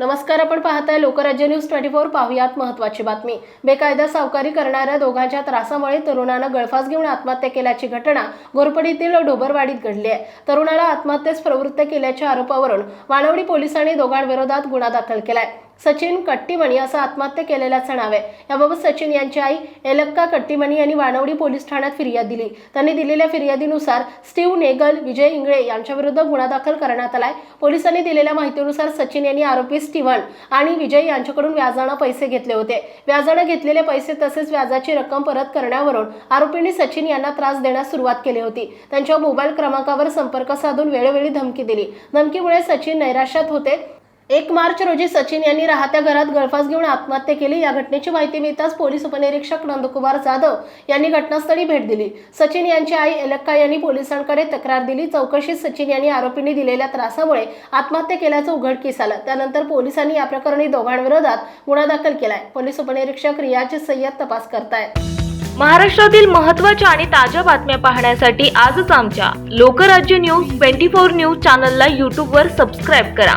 नमस्कार आपण पाहताय लोकराज्य न्यूज ट्वेंटी फोर पाहुयात महत्वाची बातमी. बेकायदा सावकारी करणाऱ्या दोघांच्या त्रासामुळे तरुणानं गळफास घेऊन आत्महत्या केल्याची घटना घोरपडीतील डोबरवाडीत घडली आहे. तरुणाला आत्महत्येस प्रवृत्त केल्याच्या आरोपावरून वानवडी पोलिसांनी दोघांविरोधात गुन्हा दाखल केलाय. सचिन कट्टीमणी असं आत्महत्या केलेल्याचं नाव आहे. याबाबत सचिन यांची आई एलक्का कट्टीमणी यांनी वाणवडी पोलीस ठाण्यात फिर्याद दिली. त्यांनी दिलेल्या फिर्यादीनुसार स्टीव नेगल विजय इंगळे यांच्याविरुद्ध गुन्हा दाखल करण्यात आलाय. पोलिसांनी दिलेल्या माहितीनुसार सचिन यांनी आरोपी स्टीव्हन आणि विजय यांच्याकडून व्याजानं पैसे घेतले होते. व्याजानं घेतलेले पैसे तसेच व्याजाची रक्कम परत करण्यावरून आरोपींनी सचिन यांना त्रास देण्यास सुरुवात केली होती. त्यांच्या मोबाईल क्रमांकावर संपर्क साधून वेळोवेळी धमकी दिली. धमकीमुळे सचिन नैराश्यात होते. एक मार्च रोजी सचिन यांनी राहत्या घरात गळफास घेऊन आत्महत्या केली. या घटनेची माहिती मिळताच पोलीस उपनिरीक्षक नंदकुमार जाधव यांनी घटनास्थळी भेट दिली. सचिन यांची आई एलक्का यांनी पोलिसांकडे तक्रार दिली. चौकशीत सचिन यांनी आरोपींनी दिलेल्या त्रासामुळे आत्महत्या केल्याचं उघडकीस आलं. त्यानंतर पोलिसांनी या प्रकरणी दोघांविरोधात गुन्हा दाखल केलाय. पोलीस उपनिरीक्षक रियाज सय्यद तपास करतायत. महाराष्ट्रातील महत्त्वाच्या आणि ताज्या बातम्या पाहण्यासाठी आजच आमच्या Lokrajya news twenty four news चॅनलला यूट्यूबवर सबस्क्राईब करा.